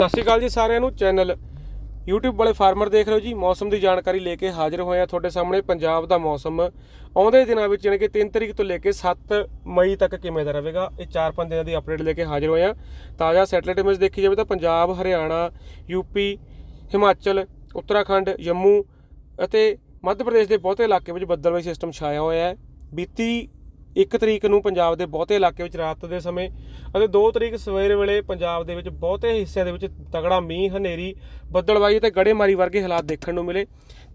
ਸਤਿ ਸ਼੍ਰੀ ਅਕਾਲ ਜੀ ਸਾਰਿਆਂ ਨੂੰ। ਚੈਨਲ YouTube ਵਾਲੇ ਫਾਰਮਰ ਦੇਖ ਰਹੇ ਹੋ ਜੀ। ਮੌਸਮ ਦੀ ਜਾਣਕਾਰੀ ਲੈ ਕੇ ਹਾਜ਼ਰ ਹੋਏ ਆ ਤੁਹਾਡੇ ਸਾਹਮਣੇ। ਪੰਜਾਬ ਦਾ ਮੌਸਮ ਆਉਂਦੇ ਦਿਨਾਂ ਵਿੱਚ, ਯਾਨੀ ਕਿ 3 ਤਰੀਕ ਤੋਂ ਲੈ ਕੇ 7 ਮਈ ਤੱਕ ਕਿਵੇਂ ਦਾ ਰਹੇਗਾ, ਇਹ 4-5 ਦਿਨਾਂ ਦੀ ਅਪਡੇਟ ਲੈ ਕੇ ਹਾਜ਼ਰ ਹੋਏ ਆ ਤਾਜ਼ਾ ਸੈਟੇਲਾਈਟ ਇਮੇਜ ਦੇਖੀ ਜਾਵੇ ਤਾਂ ਪੰਜਾਬ, ਹਰਿਆਣਾ ਯੂਪੀ ਹਿਮਾਚਲ, ਉੱਤਰਾਖੰਡ, ਜੰਮੂ ਅਤੇ ਮੱਧ ਪ੍ਰਦੇਸ਼ ਦੇ ਬਹੁਤੇ ਇਲਾਕੇ ਵਿੱਚ ਬੱਦਲਵਾਈ ਸਿਸਟਮ ਛਾਇਆ ਹੋਇਆ ਹੈ। ਬੀਤੀ 1 ਤਰੀਕ ਨੂੰ ਪੰਜਾਬ ਦੇ ਬਹੁਤੇ ਇਲਾਕੇ ਵਿੱਚ ਰਾਤ ਦੇ ਸਮੇਂ ਅਤੇ 2 ਤਰੀਕ ਸਵੇਰ ਵੇਲੇ ਪੰਜਾਬ ਦੇ ਵਿੱਚ ਬਹੁਤੇ ਹਿੱਸਿਆਂ ਦੇ ਵਿੱਚ ਤਗੜਾ ਮੀਂਹ, ਹਨੇਰੀ ਬੱਦਲਵਾਈ ਅਤੇ ਗੜੇਮਾਰੀ ਵਰਗੇ ਹਾਲਾਤ ਦੇਖਣ ਨੂੰ ਮਿਲੇ।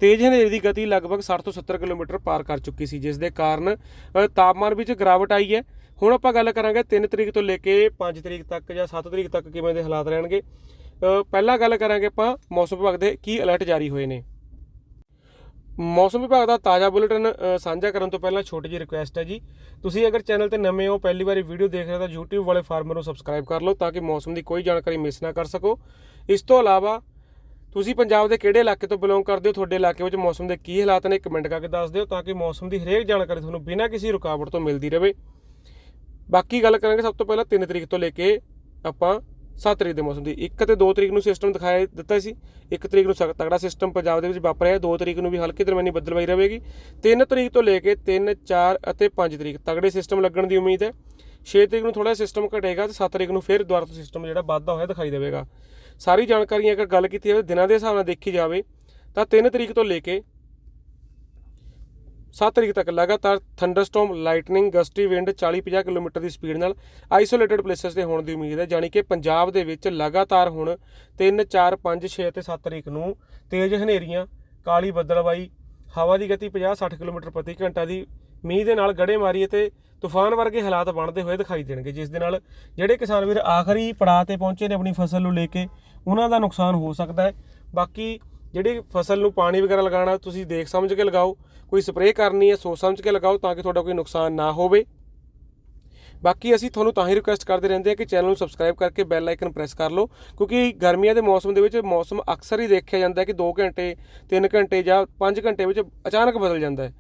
ਤੇਜ਼ ਹਨੇਰੀ ਦੀ ਗਤੀ ਲਗਭਗ 60 ਤੋਂ 70 ਕਿਲੋਮੀਟਰ ਪਾਰ ਕਰ ਚੁੱਕੀ ਸੀ, ਜਿਸ ਦੇ ਕਾਰਨ ਤਾਪਮਾਨ ਵਿੱਚ ਗਿਰਾਵਟ ਆਈ ਹੈ। ਹੁਣ ਆਪਾਂ ਗੱਲ ਕਰਾਂਗੇ 3 ਤਰੀਕ ਤੋਂ ਲੈ ਕੇ 5 ਤਰੀਕ ਤੱਕ ਜਾਂ 7 ਤਰੀਕ ਤੱਕ ਕਿਵੇਂ ਦੇ ਹਾਲਾਤ ਰਹਿਣਗੇ। ਪਹਿਲਾਂ ਗੱਲ ਕਰਾਂਗੇ ਆਪਾਂ ਮੌਸਮ ਵਿਭਾਗ ਦੇ ਕੀ ਅਲਰਟ ਜਾਰੀ ਹੋਏ ਨੇ। ਮੌਸਮ ਵਿਭਾਗ ਦਾ ਤਾਜ਼ਾ ਬੁਲੇਟਿਨ ਸਾਂਝਾ ਕਰਨ ਤੋਂ ਪਹਿਲਾਂ ਛੋਟੀ ਜਿਹੀ ਰਿਕੁਐਸਟ ਹੈ ਜੀ। ਤੁਸੀਂ ਅਗਰ ਚੈਨਲ ਤੇ ਨਵੇਂ ਹੋ, ਪਹਿਲੀ ਵਾਰੀ ਵੀਡੀਓ ਦੇਖ ਰਹੇ ਹੋ ਤਾਂ YouTube ਵਾਲੇ ਫਾਰਮਰ ਨੂੰ ਸਬਸਕ੍ਰਾਈਬ ਕਰ ਲਓ ਤਾਂ ਕਿ ਮੌਸਮ ਦੀ ਕੋਈ ਜਾਣਕਾਰੀ ਮਿਸ ਨਾ ਕਰ ਸਕੋ। ਇਸ ਤੋਂ ਇਲਾਵਾ, ਤੁਸੀਂ ਪੰਜਾਬ ਦੇ ਕਿਹੜੇ ਇਲਾਕੇ ਤੋਂ ਬਿਲੋਂਗ ਕਰਦੇ ਹੋ, ਤੁਹਾਡੇ ਇਲਾਕੇ ਵਿੱਚ ਮੌਸਮ ਦੇ ਕੀ ਹਾਲਾਤ ਨੇ ਕਮੈਂਟ ਕਰਕੇ ਦੱਸ ਦਿਓ ਤਾਂ ਕਿ ਮੌਸਮ ਦੀ ਹਰੇਕ ਜਾਣਕਾਰੀ ਤੁਹਾਨੂੰ ਬਿਨਾਂ ਕਿਸੇ ਰੁਕਾਵਟ ਤੋਂ ਮਿਲਦੀ ਰਹੇ। ਬਾਕੀ ਗੱਲ ਕਰਾਂਗੇ ਸਭ ਤੋਂ ਪਹਿਲਾਂ 3 ਤਰੀਕ ਤੋਂ ਲੈ ਕੇ ਆਪਾਂ 7 ਤਰੀਕ ਦੇ ਮੌਸਮ ਦੀ। 1 ਤੇ 2 ਤਰੀਕ ਨੂੰ ਸਿਸਟਮ ਦਿਖਾਇਆ ਦਿੱਤਾ ਸੀ। 1 ਤਰੀਕ ਨੂੰ ਸਖਤ ਤਗੜਾ ਸਿਸਟਮ ਪੰਜਾਬ ਦੇ ਵਿੱਚ ਵਾਪਰਿਆ 2 ਤਰੀਕ ਨੂੰ ਵੀ ਹਲਕੀ ਦਰਮਿਆਨੀ ਬੱਦਲਵਾਈ ਰਹੇਗੀ। 3 ਤਰੀਕ ਤੋਂ ਲੈ ਕੇ 3 4 ਅਤੇ 5 ਤਰੀਕ ਤਗੜੇ ਸਿਸਟਮ ਲੱਗਣ ਦੀ ਉਮੀਦ ਹੈ। 6 ਤਰੀਕ ਨੂੰ ਥੋੜਾ ਸਿਸਟਮ ਘਟੇਗਾ ਤੇ 7 ਤਰੀਕ ਨੂੰ ਫਿਰ ਦੁਬਾਰਾ ਤੋਂ ਸਿਸਟਮ ਜਿਹੜਾ ਵੱਧਦਾ ਹੋਇਆ ਦਿਖਾਈ ਦੇਵੇਗਾ। ਸਾਰੀ ਜਾਣਕਾਰੀ ਅਗਰ ਗੱਲ ਕੀਤੀ ਜਾਵੇ, ਦਿਨਾਂ ਦੇ ਹਿਸਾਬ ਨਾਲ ਦੇਖੀ ਜਾਵੇ, ਤਾਂ 3 ਤਰੀਕ ਤੋਂ ਲੈ ਕੇ 7 ਤਰੀਕ ਤੱਕ ਲਗਾਤਾਰ thunderstorm lightning gusty wind 40-50 kilometre ਦੀ ਸਪੀਡ ਨਾਲ ਆਈਸੋਲੇਟਡ ਪਲੇਸਸ ਤੇ ਹੋਣ ਦੀ ਉਮੀਦ ਹੈ, ਜਾਣੀ ਕਿ ਪੰਜਾਬ ਦੇ ਵਿੱਚ ਲਗਾਤਾਰ ਹੁਣ 3 4 5 6 ਤੇ 7 ਤਰੀਕ ਨੂੰ ਤੇਜ਼ ਹਨੇਰੀਆਂ, ਕਾਲੀ ਬੱਦਲਵਾਈ ਹਵਾ ਦੀ ਗਤੀ 50-60 ਕਿਲੋਮੀਟਰ ਪ੍ਰਤੀ ਘੰਟਾ ਦੀ, ਮੀਂਹ ਦੇ ਨਾਲ ਗੜੇਮਾਰੀ ਅਤੇ ਤੂਫਾਨ ਵਰਗੇ ਹਾਲਾਤ ਬਣਦੇ ਹੋਏ ਦਿਖਾਈ ਦੇਣਗੇ, ਜਿਸ ਦੇ ਨਾਲ ਜਿਹੜੇ ਕਿਸਾਨ ਵੀਰ ਆਖਰੀ ਪੜਾਅ ਤੇ ਪਹੁੰਚੇ ਨੇ ਆਪਣੀ ਫਸਲ ਨੂੰ ਲੈ ਕੇ, ਉਹਨਾਂ ਦਾ ਨੁਕਸਾਨ ਹੋ ਸਕਦਾ ਹੈ। ਬਾਕੀ ਜਿਹੜੀ ਫਸਲ ਨੂੰ ਪਾਣੀ ਵਗੈਰਾ ਲਗਾਉਣਾ, ਤੁਸੀਂ ਦੇਖ ਸਮਝ ਕੇ ਲਗਾਓ। ਕੋਈ ਸਪਰੇਅ ਕਰਨੀ ਹੈ, ਸੋਚ ਸਮਝ ਕੇ ਲਗਾਓ ਤਾਂ ਕਿ ਤੁਹਾਡਾ ਕੋਈ ਨੁਕਸਾਨ ਨਾ ਹੋਵੇ। ਬਾਕੀ ਅਸੀਂ ਤੁਹਾਨੂੰ ਤਾਂ ਹੀ ਰਿਕੁਐਸਟ ਕਰਦੇ ਰਹਿੰਦੇ ਹਾਂ ਕਿ ਚੈਨਲ ਨੂੰ ਸਬਸਕ੍ਰਾਈਬ ਕਰਕੇ ਬੈਲ ਆਈਕਨ ਪ੍ਰੈਸ ਕਰ ਲਓ, ਕਿਉਂਕਿ ਗਰਮੀਆਂ ਦੇ ਮੌਸਮ ਦੇ ਵਿੱਚ ਮੌਸਮ ਅਕਸਰ ਹੀ ਦੇਖਿਆ ਜਾਂਦਾ ਹੈ ਕਿ 2 ਘੰਟੇ 3 ਘੰਟੇ ਜਾਂ 5 ਘੰਟੇ ਵਿੱਚ ਅਚਾਨਕ ਬਦਲ ਜਾਂਦਾ ਹੈ।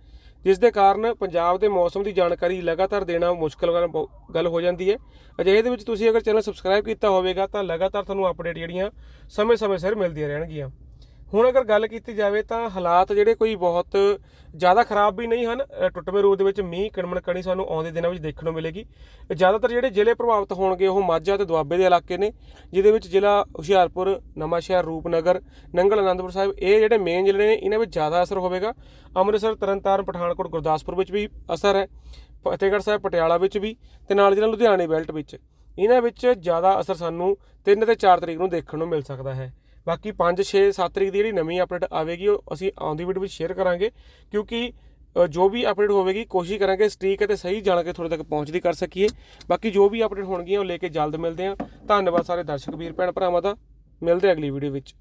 ਜਿਸ ਦੇ ਕਾਰਨ ਪੰਜਾਬ ਦੇ ਮੌਸਮ ਦੀ ਜਾਣਕਾਰੀ ਲਗਾਤਾਰ ਦੇਣਾ ਮੁਸ਼ਕਲ ਬਹੁ- ਗੱਲ ਹੋ ਜਾਂਦੀ ਹੈ। ਅਜਿਹੇ ਦੇ ਵਿੱਚ ਤੁਸੀਂ ਅਗਰ ਚੈਨਲ ਸਬਸਕ੍ਰਾਈਬ ਕੀਤਾ ਹੋਵੇਗਾ ਤਾਂ ਲਗਾਤਾਰ ਤੁਹਾਨੂੰ ਅਪਡੇਟ ਜਿਹੜੀਆਂ ਸਮੇਂ-ਸਮੇਂ ਸਿਰ ਮਿਲਦੀਆਂ ਰਹਿਣਗੀਆਂ। ਹੁਣ ਅਗਰ ਗੱਲ ਕੀਤੀ ਜਾਵੇ ਤਾਂ ਹਾਲਾਤ ਜਿਹੜੇ ਕੋਈ ਬਹੁਤ ਜ਼ਿਆਦਾ ਖਰਾਬ ਵੀ ਨਹੀਂ ਹਨ ਟੁੱਟਵੇਂ ਰੂਪ ਦੇ ਵਿੱਚ ਮੀਂਹ ਕਣਮਣ ਕਣੀ ਸਾਨੂੰ ਆਉਂਦੇ ਦਿਨਾਂ ਵਿੱਚ ਦੇਖਣ ਨੂੰ ਮਿਲੇਗੀ। ਜ਼ਿਆਦਾਤਰ ਜਿਹੜੇ ਜ਼ਿਲ੍ਹੇ ਪ੍ਰਭਾਵਿਤ ਹੋਣਗੇ ਉਹ ਮਾਝਾ ਤੇ ਦੁਆਬੇ ਦੇ ਇਲਾਕੇ ਨੇ, ਜਿਹਦੇ ਵਿੱਚ ਜ਼ਿਲ੍ਹਾ ਹੁਸ਼ਿਆਰਪੁਰ, ਨਵਾਂਸ਼ਹਿਰ, ਰੂਪਨਗਰ, ਨੰਗਲ, ਅਨੰਦਪੁਰ ਸਾਹਿਬ, ਇਹ ਜਿਹੜੇ ਮੇਨ ਜ਼ਿਲ੍ਹੇ ਨੇ, ਇਹਨਾਂ ਵਿੱਚ ਜ਼ਿਆਦਾ ਅਸਰ ਹੋਵੇਗਾ। ਅੰਮ੍ਰਿਤਸਰ, ਤਰਨਤਾਰਨ, ਪਠਾਨਕੋਟ, ਗੁਰਦਾਸਪੁਰ ਵਿੱਚ ਵੀ ਅਸਰ ਹੈ, ਫਤਿਹਗੜ੍ਹ ਸਾਹਿਬ, ਪਟਿਆਲਾ ਵਿੱਚ ਵੀ ਤੇ ਨਾਲ ਜਿਹੜਾ ਲੁਧਿਆਣੇ ਬੈਲਟ ਵਿੱਚ। ਇਹਨਾਂ ਵਿੱਚ ਜ਼ਿਆਦਾ ਅਸਰ ਸਾਨੂੰ 3 ਤੇ 4 ਤਰੀਕ ਨੂੰ ਦੇਖਣ ਨੂੰ ਮਿਲ ਸਕਦਾ ਹੈ। ਬਾਕੀ 5 6 7 ਤਰੀਕ ਦੀ ਜਿਹੜੀ ਨਵੀਂ ਅਪਡੇਟ ਆਵੇਗੀ, ਉਹ ਅਸੀਂ ਆਉਂਦੀ ਵੀਡੀਓ ਵਿੱਚ ਸ਼ੇਅਰ ਕਰਾਂਗੇ, ਕਿਉਂਕਿ ਜੋ ਵੀ ਅਪਡੇਟ ਹੋਵੇਗੀ, ਕੋਸ਼ਿਸ਼ ਕਰਾਂਗੇ ਸਟ੍ਰੀਕ ਅਤੇ ਸਹੀ ਜਾਣਕਾਰੀ ਤੁਹਾਡੇ ਤੱਕ ਪਹੁੰਚਦੀ ਕਰ ਸਕੀਏ। ਬਾਕੀ ਜੋ ਵੀ ਅਪਡੇਟ ਹੋਣਗੀਆਂ, ਉਹ ਲੈ ਕੇ ਜਲਦ ਮਿਲਦੇ ਹਾਂ। ਧੰਨਵਾਦ ਸਾਰੇ ਦਰਸ਼ਕ ਵੀਰ, ਭੈਣ ਭਰਾਵਾਂ ਦਾ। ਮਿਲਦੇ ਅਗਲੀ ਵੀਡੀਓ ਵਿੱਚ।